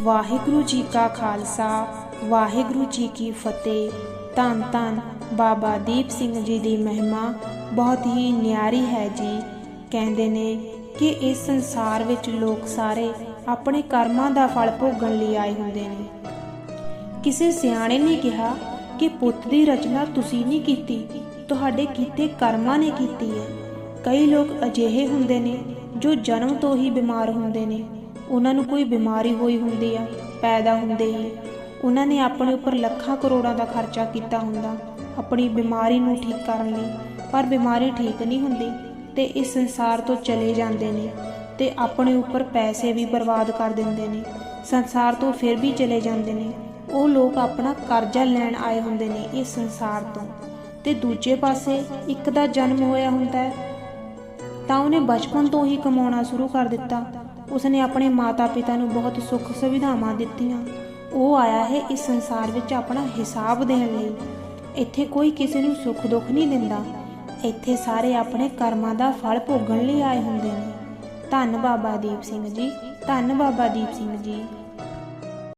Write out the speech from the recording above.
ਵਾਹਿਗੁਰੂ ਜੀ ਕਾ ਖਾਲਸਾ, ਵਾਹਿਗੁਰੂ ਜੀ ਕੀ ਫਤਿਹ। ਧੰਨ ਧੰਨ ਬਾਬਾ ਦੀਪ ਸਿੰਘ ਜੀ ਦੀ ਮਹਿਮਾ, ਬਹੁਤ ਹੀ ਨਿਆਰੀ ਹੈ ਜੀ। ਕਹਿੰਦੇ ਨੇ ਕਿ ਇਸ ਸੰਸਾਰ ਵਿੱਚ ਲੋਕ ਸਾਰੇ ਆਪਣੇ ਕਰਮਾਂ ਦਾ ਫਲ ਭੋਗਣ ਲਈ ਆਏ ਹੁੰਦੇ ਨੇ। ਕਿਸੇ ਸਿਆਣੇ ਨੇ ਕਿਹਾ ਕਿ ਪੁੱਤ ਦੀ ਰਚਨਾ ਤੁਸੀਂ ਨਹੀਂ ਕੀਤੀ, ਤੁਹਾਡੇ ਕੀਤੇ ਕਰਮਾਂ ਨੇ ਕੀਤੀ ਹੈ। ਕਈ ਲੋਕ ਅਜਿਹੇ ਹੁੰਦੇ ਨੇ ਜੋ ਜਨਮ ਤੋਂ ਹੀ ਬਿਮਾਰ ਹੁੰਦੇ ਨੇ। ਉਹਨਾਂ ਨੂੰ ਕੋਈ ਬਿਮਾਰੀ ਹੋਈ ਹੁੰਦੀ ਆ, ਪੈਦਾ ਹੁੰਦੇ ਹੀ। ਉਹਨਾਂ ਨੇ ਆਪਣੇ ਉੱਪਰ ਲੱਖਾਂ ਕਰੋੜਾਂ ਦਾ ਖਰਚਾ ਕੀਤਾ ਹੁੰਦਾ। ਆਪਣੀ ਬਿਮਾਰੀ ਨੂੰ ਠੀਕ ਕਰਨ ਲਈ। ਪਰ ਬਿਮਾਰੀ ਠੀਕ ਨਹੀਂ ਹੁੰਦੀ ਤੇ ਇਸ ਸੰਸਾਰ ਤੋਂ ਚਲੇ ਜਾਂਦੇ ਨੇ ਤੇ ਆਪਣੇ ਉੱਪਰ ਪੈਸੇ ਵੀ ਬਰਬਾਦ ਕਰ ਦਿੰਦੇ ਨੇ। ਸੰਸਾਰ ਤੋਂ ਫਿਰ ਵੀ ਚਲੇ ਜਾਂਦੇ ਨੇ। ਉਹ ਲੋਕ ਆਪਣਾ ਕਰਜ਼ਾ ਲੈਣ ਆਏ ਹੁੰਦੇ ਨੇ ਇਸ ਸੰਸਾਰ ਤੋਂ। ਤੇ ਦੂਜੇ ਪਾਸੇ ਇੱਕ ਦਾ ਜਨਮ ਹੋਇਆ ਹੁੰਦਾ ਹੈ ਤਾਂ ਉਹਨੇ ਬਚਪਨ ਤੋਂ ਹੀ ਕਮਾਉਣਾ ਸ਼ੁਰੂ ਕਰ ਦਿੱਤਾ। ਉਸਨੇ ਆਪਣੇ ਮਾਤਾ-ਪਿਤਾ ਨੂੰ ਬਹੁਤ ਸੁੱਖ ਸੁਵਿਧਾਵਾਂ ਦਿੱਤੀਆਂ। ਉਹ ਆਇਆ ਹੈ ਇਸ ਸੰਸਾਰ ਵਿੱਚ ਆਪਣਾ ਹਿਸਾਬ ਦੇਣ ਲਈ। ਇੱਥੇ ਕੋਈ ਕਿਸੇ ਨੂੰ ਸੁੱਖ ਦੁੱਖ ਨਹੀਂ ਦਿੰਦਾ। ਇੱਥੇ ਸਾਰੇ ਆਪਣੇ ਕਰਮਾਂ ਦਾ ਫਲ ਭੋਗਣ ਲਈ ਆਏ ਹੁੰਦੇ ਨੇ। ਧੰਨ ਬਾਬਾ ਦੀਪ ਸਿੰਘ ਜੀ, ਧੰਨ ਬਾਬਾ ਦੀਪ ਸਿੰਘ ਜੀ।